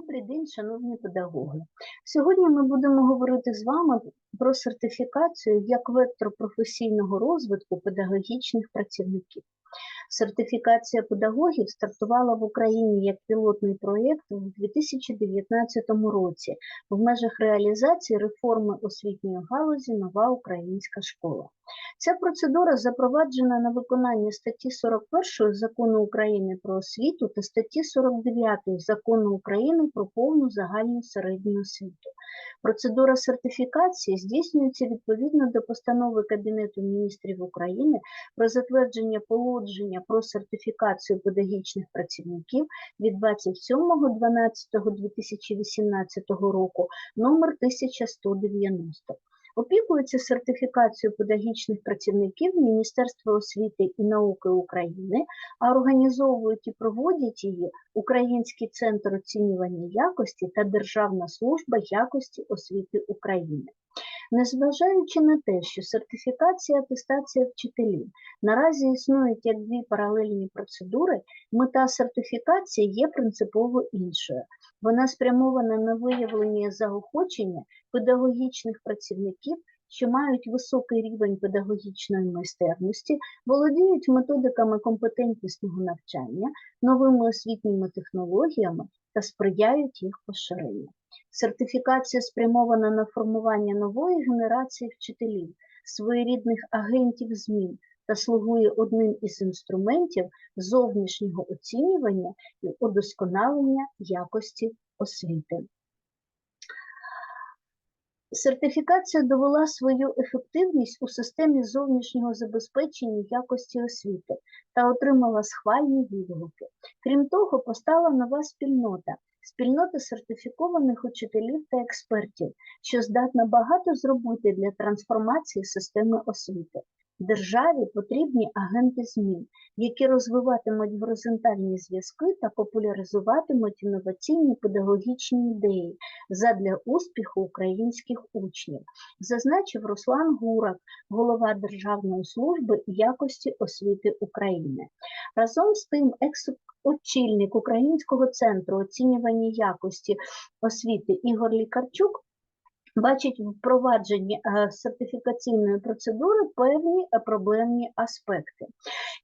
Добрий день, шановні педагоги. Сьогодні ми будемо говорити з вами про сертифікацію як вектор професійного розвитку педагогічних працівників. Сертифікація педагогів стартувала в Україні як пілотний проєкт у 2019 році в межах реалізації реформи освітньої галузі Нова українська школа. Ця процедура запроваджена на виконання статті 41 Закону України про освіту та статті 49 Закону України про повну загальну середню освіту. Процедура сертифікації здійснюється відповідно до постанови Кабінету міністрів України про затвердження положення про сертифікацію педагогічних працівників від 27.12.2018 року номер 1190. Опікується сертифікацією педагогічних працівників Міністерства освіти і науки України, а організовують і проводять її Український центр оцінювання якості та Державна служба якості освіти України. Незважаючи на те, що сертифікація атестація вчителів наразі існують як дві паралельні процедури, мета сертифікації є принципово іншою. Вона спрямована на виявлення заохочення педагогічних працівників, що мають високий рівень педагогічної майстерності, володіють методиками компетентнісного навчання, новими освітніми технологіями та сприяють їх поширенню. Сертифікація спрямована на формування нової генерації вчителів, своєрідних агентів змін та слугує одним із інструментів зовнішнього оцінювання і удосконалення якості освіти. Сертифікація довела свою ефективність у системі зовнішнього забезпечення якості освіти та отримала схвальні відгуки. Крім того, постала нова спільнота спільнота сертифікованих учителів та експертів, що здатна багато зробити для трансформації системи освіти. Державі потрібні агенти змін, які розвиватимуть горизонтальні зв'язки та популяризуватимуть інноваційні педагогічні ідеї задля успіху українських учнів, зазначив Руслан Гурак, голова Державної служби якості освіти України. Разом з тим, екс-очільник Українського центру оцінювання якості освіти Ігор Лікарчук бачить в впровадженні е, сертифікаційної процедури певні е, проблемні аспекти.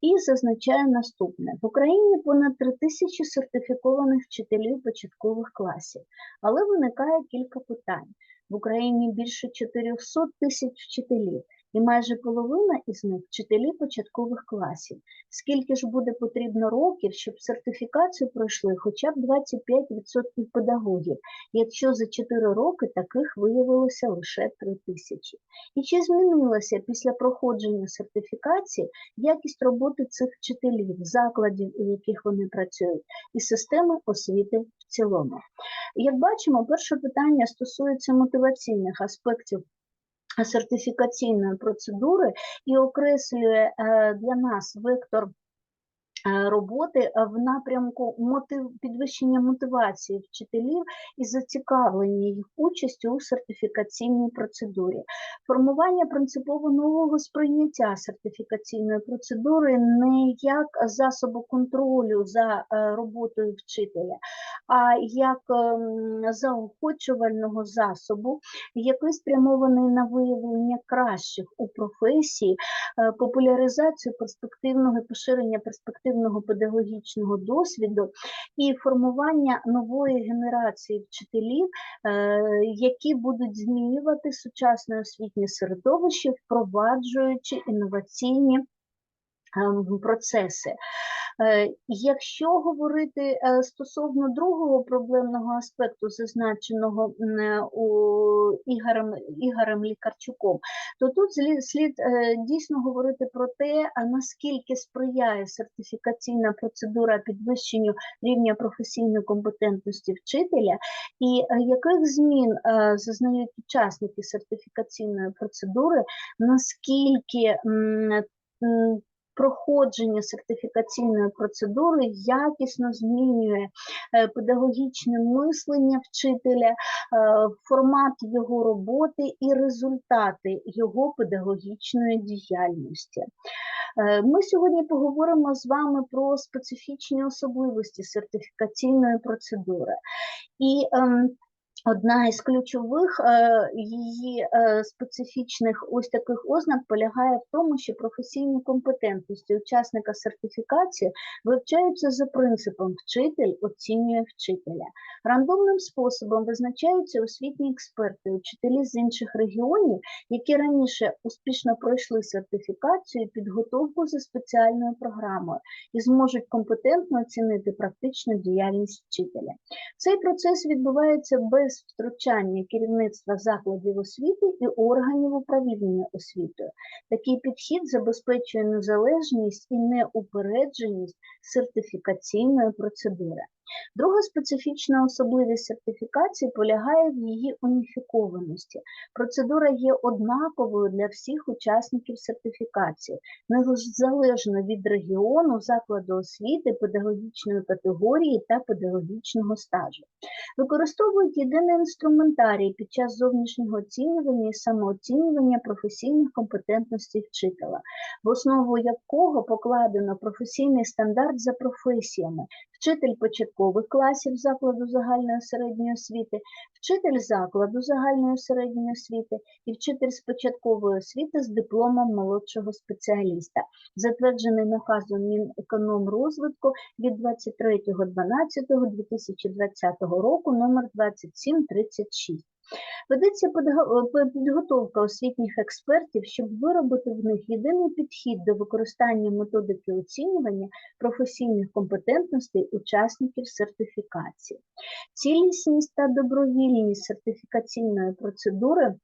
І зазначає наступне: в Україні понад 3 тисячі сертифікованих вчителів початкових класів, але виникає кілька питань. В Україні більше 400 тисяч вчителів і майже половина із них вчителі початкових класів. Скільки ж буде потрібно років, щоб сертифікацію пройшли хоча б 25% педагогів, якщо за 4 роки таких виявилося лише 3 тисячі? І чи змінилася після проходження сертифікації якість роботи цих вчителів, закладів, у яких вони працюють, і системи освіти в цілому? Як бачимо, перше питання стосується мотиваційних аспектів сертифікаційної процедури і окреслює е, для нас вектор Е, роботи в напрямку мотив, підвищення мотивації вчителів і зацікавлення їх участю у сертифікаційній процедурі, формування принципово нового сприйняття сертифікаційної процедури не як засобу контролю за е, роботою вчителя, а як ем, заохочувального засобу, який спрямований на виявлення кращих у професії, популяризацію перспективного і поширення перспектив ефективного педагогічного досвіду і формування нової генерації вчителів, е, які будуть змінювати сучасне освітнє середовище, впроваджуючи інноваційні процеси. Е, якщо говорити е, стосовно другого проблемного аспекту, зазначеного е, у Ігорем, Ігорем Лікарчуком, то тут слід дійсно говорити про те, наскільки сприяє сертифікаційна процедура підвищенню рівня професійної компетентності вчителя, і яких змін зазнають учасники сертифікаційної процедури, наскільки проходження сертифікаційної процедури якісно змінює е, педагогічне мислення вчителя, е, формат його роботи і результати його педагогічної діяльності. Е, Ми сьогодні поговоримо з вами про специфічні особливості сертифікаційної процедури. І ем, Одна із ключових е, її е, специфічних ось таких ознак полягає в тому, що професійні компетентності учасника сертифікації вивчаються за принципом вчитель оцінює вчителя. Рандомним способом визначаються освітні експерти, учителі з інших регіонів, які раніше успішно пройшли сертифікацію і підготовку за спеціальною програмою і зможуть компетентно оцінити практичну діяльність вчителя. Цей процес відбувається без втручання керівництва закладів освіти і органів управління освітою. Такий підхід забезпечує незалежність і неупередженість сертифікаційної процедури. Друга специфічна особливість сертифікації полягає в її уніфікованості. Процедура є однаковою для всіх учасників сертифікації, незалежно від регіону, закладу освіти, педагогічної категорії та педагогічного стажу. Використовують єдиний інструментарій під час зовнішнього оцінювання і самооцінювання професійних компетентностей вчителя, в основу якого покладено професійний стандарт за професіями, вчитель початкових класів закладу загальної середньої освіти, вчитель закладу загальної середньої освіти і вчитель з початкової освіти з дипломом молодшого спеціаліста, затверджений наказом Мінекономрозвитку від 23.12.2020 року номер 2736. Ведеться педага- підготовка освітніх експертів, щоб виробити в них єдиний підхід до використання методики оцінювання професійних компетентностей учасників сертифікації. Цілісність та добровільність сертифікаційної процедури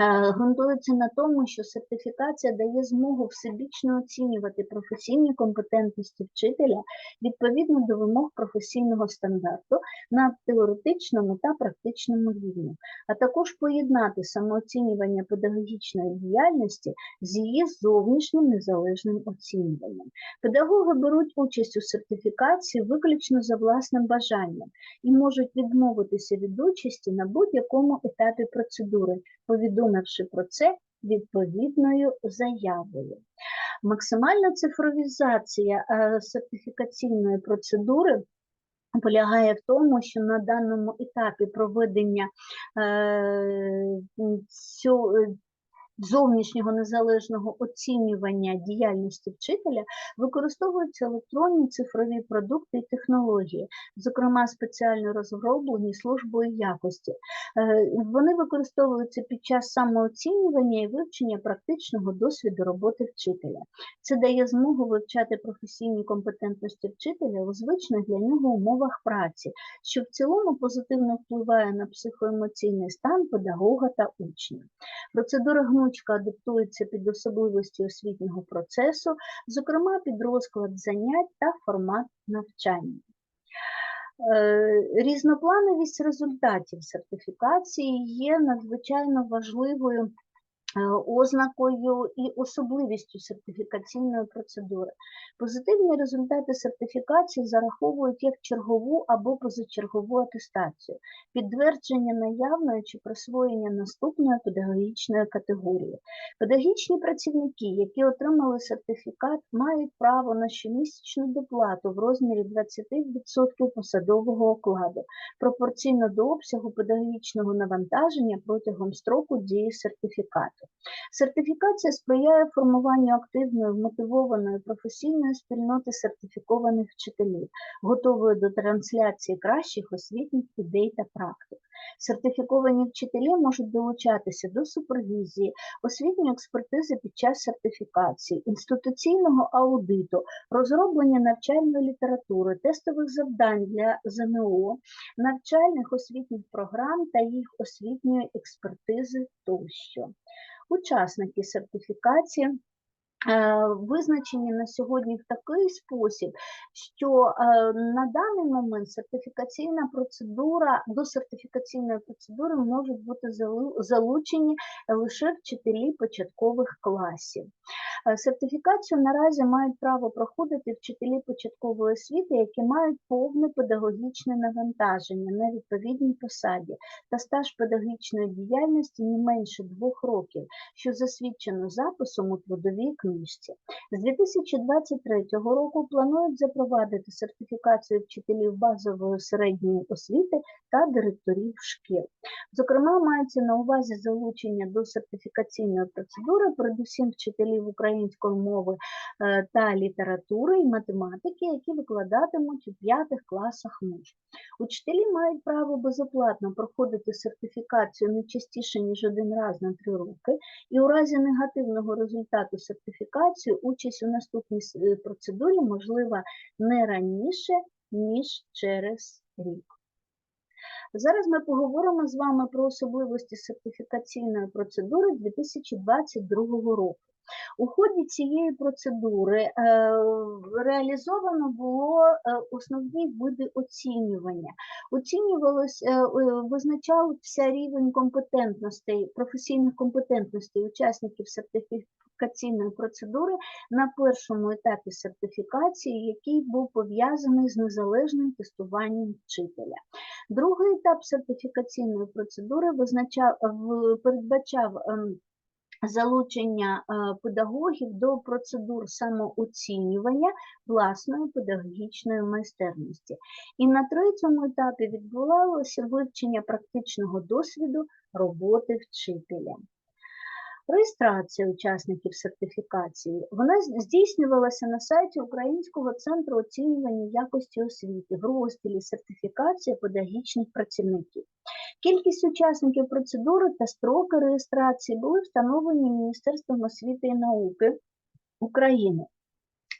е, ґрунтується на тому, що сертифікація дає змогу всебічно оцінювати професійні компетентності вчителя відповідно до вимог професійного стандарту на теоретичному та практичному рівні, а також поєднати самооцінювання педагогічної діяльності з її зовнішнім незалежним оцінюванням. Педагоги беруть участь у сертифікації виключно за власним бажанням і можуть відмовитися від участі на будь-якому етапі процедури, повідомивши про це відповідною заявою. Максимальна цифровізація е, сертифікаційної процедури полягає в тому, що на даному етапі проведення е, е, зовнішнього незалежного оцінювання діяльності вчителя використовуються електронні цифрові продукти і технології, зокрема спеціально розроблені службою якості. Е, Вони використовуються під час самооцінювання і вивчення практичного досвіду роботи вчителя. Це дає змогу вивчати професійні компетентності вчителя у звичних для нього умовах праці, що в цілому позитивно впливає на психоемоційний стан педагога та учня. Процедура гнучка адаптується під особливості освітнього процесу, зокрема під розклад занять та формат навчання. Е, Різноплановість результатів сертифікації є надзвичайно важливою ознакою і особливістю сертифікаційної процедури. Позитивні результати сертифікації зараховують як чергову або позачергову атестацію, підтвердження наявної чи присвоєння наступної педагогічної категорії. Педагогічні працівники, які отримали сертифікат, мають право на щомісячну доплату в розмірі 20% посадового окладу, пропорційно до обсягу педагогічного навантаження протягом строку дії сертифікату. Сертифікація сприяє формуванню активної, вмотивованої професійної спільноти сертифікованих вчителів, готової до трансляції кращих освітніх ідей та практик. Сертифіковані вчителі можуть долучатися до супервізії, освітньої експертизи під час сертифікації, інституційного аудиту, розроблення навчальної літератури, тестових завдань для ЗНО, навчальних освітніх програм та їх освітньої експертизи тощо. Учасники сертифікації визначені на сьогодні в такий спосіб, що е, на даний момент сертифікаційна процедура до сертифікаційної процедури можуть бути залучені лише вчителі початкових класів. Е, Сертифікацію наразі мають право проходити вчителі початкової освіти, які мають повне педагогічне навантаження на відповідній посаді та стаж педагогічної діяльності не менше двох років, що засвідчено записом у трудовій книжці. З 2023 року планують запровадити сертифікацію вчителів базової середньої освіти та директорів шкіл. Зокрема, мається на увазі залучення до сертифікаційної процедури передусім вчителів української мови е, та літератури і математики, які викладатимуть у п'ятих класах МУШ. Учителі мають право безоплатно проходити сертифікацію не частіше, ніж один раз на три роки, і у разі негативного результату сертифікації участь у наступній е, процедурі можлива не раніше, ніж через рік. Зараз ми поговоримо з вами про особливості сертифікаційної процедури 2022 року. У ході цієї процедури е, реалізовано було е, основні види оцінювання. Оцінювалось, е, визначався рівень компетентностей, професійних компетентностей учасників сертифікаційної процедури на першому етапі сертифікації, який був пов'язаний з незалежним тестуванням вчителя. Другий етап сертифікаційної процедури визначав, передбачав ем, залучення е, педагогів до процедур самооцінювання власної педагогічної майстерності. І на третьому етапі відбувалося вивчення практичного досвіду роботи вчителя. Реєстрація учасників сертифікації вона здійснювалася на сайті Українського центру оцінювання якості освіти в розділі сертифікація педагогічних працівників. Кількість учасників процедури та строки реєстрації були встановлені Міністерством освіти і науки України.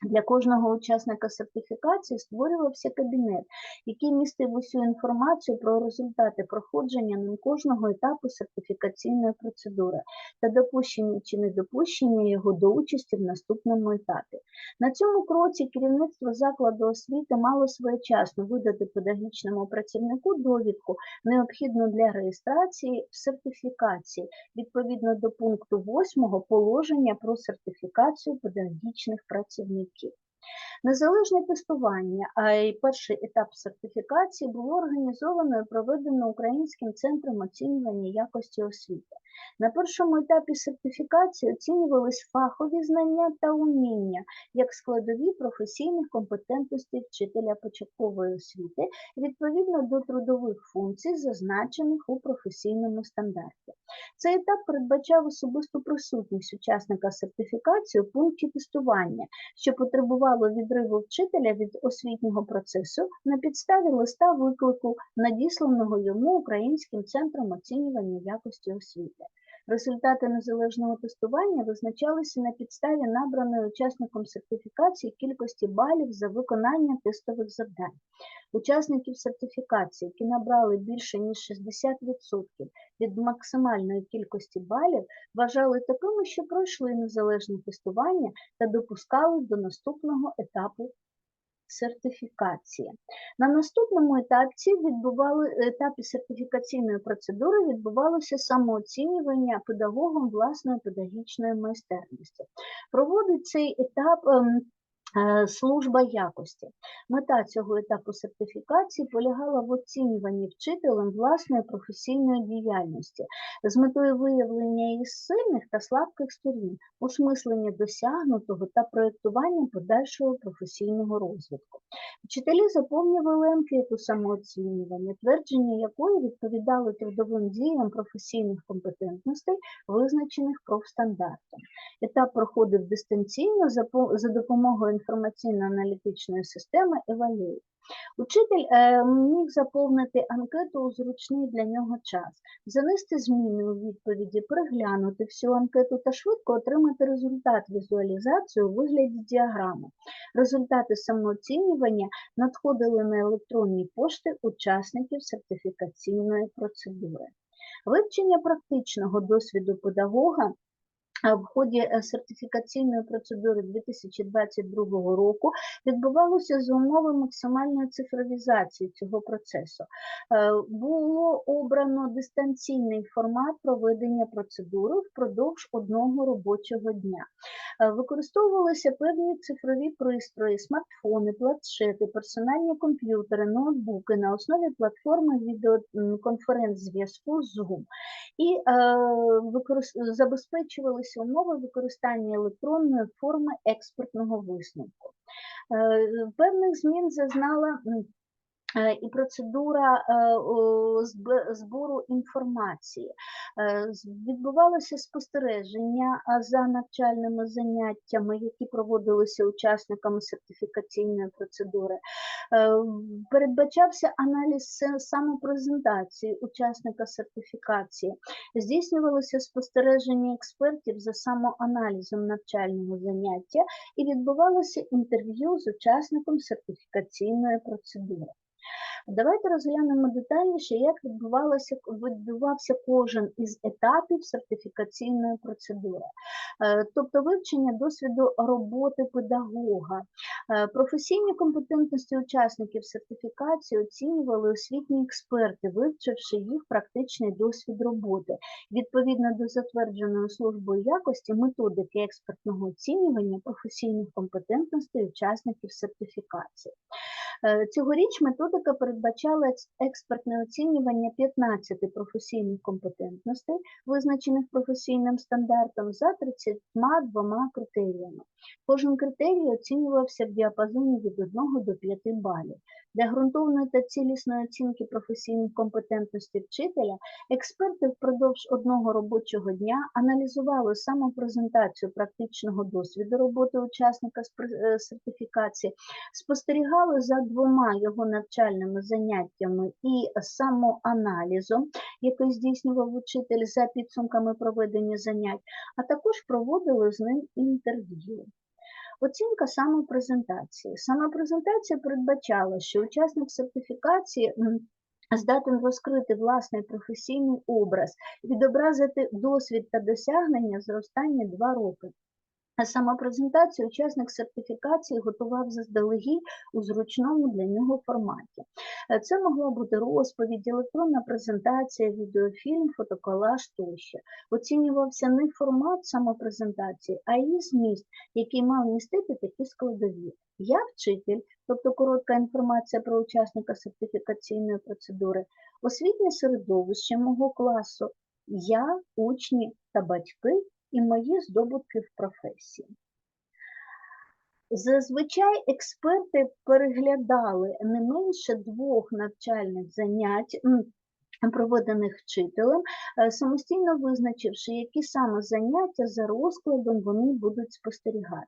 Для кожного учасника сертифікації створювався кабінет, який містив усю інформацію про результати проходження ним кожного етапу сертифікаційної процедури та допущення чи недопущення його до участі в наступному етапі. На цьому кроці керівництво закладу освіти мало своєчасно видати педагогічному працівнику довідку, необхідну для реєстрації в сертифікації, відповідно до пункту 8 положення про сертифікацію педагогічних працівників. Thank you. Незалежне тестування, а й перший етап сертифікації було організовано і проведено Українським центром оцінювання якості освіти. На першому етапі сертифікації оцінювались фахові знання та уміння як складові професійних компетентностей вчителя початкової освіти відповідно до трудових функцій, зазначених у професійному стандарті. Цей етап передбачав особисту присутність учасника сертифікації у пункті тестування, що потребувало відриву вчителя від освітнього процесу на підставі листа виклику, надісланого йому Українським центром оцінювання якості освіти. Результати незалежного тестування визначалися на підставі набраної учасником сертифікації кількості балів за виконання тестових завдань. Учасників сертифікації, які набрали більше ніж 60% від максимальної кількості балів, вважали такими, що пройшли незалежне тестування та допускали до наступного етапу сертифікації. На наступному етапі відбували етапі сертифікаційної процедури відбувалося самооцінювання педагогом власної педагогічної майстерності. Проводить цей етап ем, служба якості. Мета цього етапу сертифікації полягала в оцінюванні вчителем власної професійної діяльності з метою виявлення її сильних та слабких сторін, осмислення досягнутого та проєктування подальшого професійного розвитку. Вчителі заповнювали анкету самооцінювання, твердження якої відповідали трудовим діям професійних компетентностей, визначених профстандартом. Етап проходив дистанційно за допомогою інформаційно-аналітичної системи Evaluate. Учитель е, міг заповнити анкету у зручний для нього час, занести зміни у відповіді, переглянути всю анкету та швидко отримати результат візуалізації у вигляді діаграми. Результати самооцінювання надходили на електронні пошти учасників сертифікаційної процедури. Вивчення практичного досвіду педагога в ході е, сертифікаційної процедури 2022 року відбувалося за умови максимальної цифровізації цього процесу. Е, Було обрано дистанційний формат проведення процедури впродовж одного робочого дня. Е, Використовувалися певні цифрові пристрої, смартфони, планшети, персональні комп'ютери, ноутбуки на основі платформи відеоконференц-зв'язку Zoom і е, використ- забезпечувалися умови використання електронної форми експертного висновку. Е, Певних змін зазнала і процедура о, зб- збору інформації. Е, Відбувалося спостереження за навчальними заняттями, які проводилися учасниками сертифікаційної процедури. Е, Передбачався аналіз самопрезентації учасника сертифікації, здійснювалося спостереження експертів за самоаналізом навчального заняття і відбувалося інтерв'ю з учасником сертифікаційної процедури. Давайте розглянемо детальніше, як відбувався кожен із етапів сертифікаційної процедури, Е, тобто вивчення досвіду роботи педагога. Е, Професійні компетентності учасників сертифікації оцінювали освітні експерти, вивчивши їх практичний досвід роботи, відповідно до затвердженої службою якості методики експертного оцінювання професійних компетентностей учасників сертифікації. Е, Цьогоріч методика передбачала експертне оцінювання 15 професійних компетентностей, визначених професійним стандартом, за 32 критеріями. Кожен критерій оцінювався в діапазоні від 1 до 5 балів. Для ґрунтовної та цілісної оцінки професійних компетентностей вчителя експерти впродовж одного робочого дня аналізували самопрезентацію практичного досвіду роботи учасника з е, сертифікації, спостерігали за двома його навчальними заняттями і самоаналізом, який здійснював учитель за підсумками проведення занять, а також проводили з ним інтерв'ю. Оцінка самопрезентації. Самопрезентація передбачала, що учасник сертифікації здатен розкрити власний професійний образ, відобразити досвід та досягнення за останні два роки. Самопрезентацію учасник сертифікації готував заздалегідь у зручному для нього форматі. Е, Це могла бути розповідь, електронна презентація, відеофільм, фотоколаж тощо. Оцінювався не формат самопрезентації, а її зміст, який мав містити такі складові. Я вчитель, тобто коротка інформація про учасника сертифікаційної процедури, освітнє середовище мого класу, я, учні та батьки і мої здобутки в професії. Зазвичай експерти переглядали не менше двох навчальних занять, проведених вчителем, е, самостійно визначивши, які саме заняття за розкладом вони будуть спостерігати.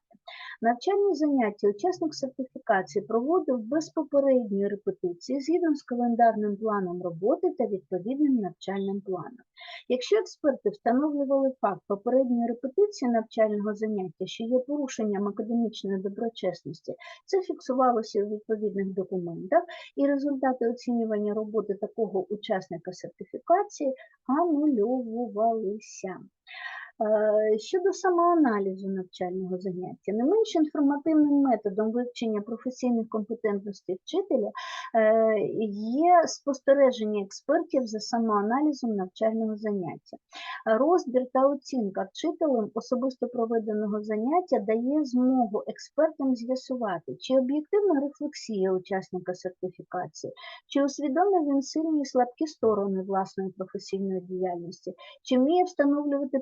Навчальні заняття учасник сертифікації проводив без попередньої репетиції згідно з календарним планом роботи та відповідним навчальним планом. Якщо експерти встановлювали факт попередньої репетиції навчального заняття, що є порушенням академічної доброчесності, це фіксувалося у відповідних документах, і результати оцінювання роботи такого учасника сертифікації анульовувалися. Е, Щодо самоаналізу навчального заняття, не менш інформативним методом вивчення професійних компетентностей вчителя е, є спостереження експертів за самоаналізом навчального заняття. Розбір та оцінка вчителем особисто проведеного заняття дає змогу експертам з'ясувати, чи об'єктивна рефлексія учасника сертифікації, чи усвідомив він сильні і слабкі сторони власної професійної діяльності, чи вміє встановлювати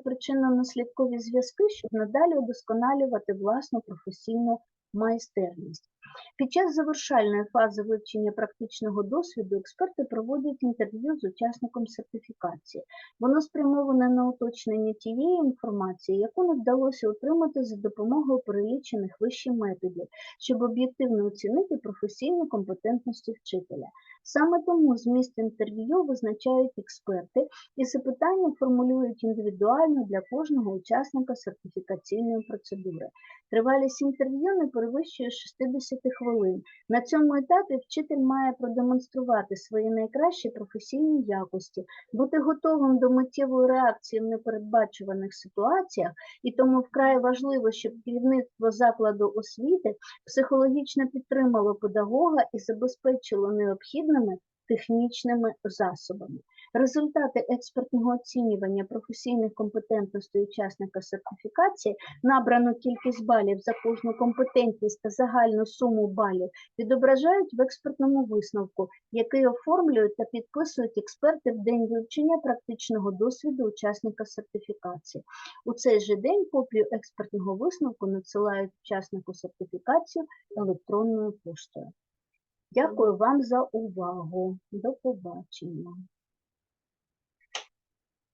причинно-наслідкові зв'язки, щоб надалі удосконалювати власну професійну майстерність. Під час завершальної фази вивчення практичного досвіду експерти проводять інтерв'ю з учасником сертифікації. Воно спрямоване на уточнення тієї інформації, яку не вдалося отримати за допомогою перелічених вище методів, щоб об'єктивно оцінити професійну компетентності вчителя. Саме тому зміст інтерв'ю визначають експерти і запитання формулюють індивідуально для кожного учасника сертифікаційної процедури. Тривалість інтерв'ю не перевищує 60 хвилин. На цьому етапі вчитель має продемонструвати свої найкращі професійні якості, бути готовим до миттєвої реакції в непередбачуваних ситуаціях, і тому вкрай важливо, щоб керівництво закладу освіти психологічно підтримало педагога і забезпечило необхідними технічними засобами. Результати експертного оцінювання професійних компетентностей учасника сертифікації, набрану кількість балів за кожну компетентність та загальну суму балів відображають в експертному висновку, який оформлюють та підписують експерти в день вивчення практичного досвіду учасника сертифікації. У цей же день копію експертного висновку надсилають учаснику сертифікацію електронною поштою. Дякую вам за увагу. До побачення.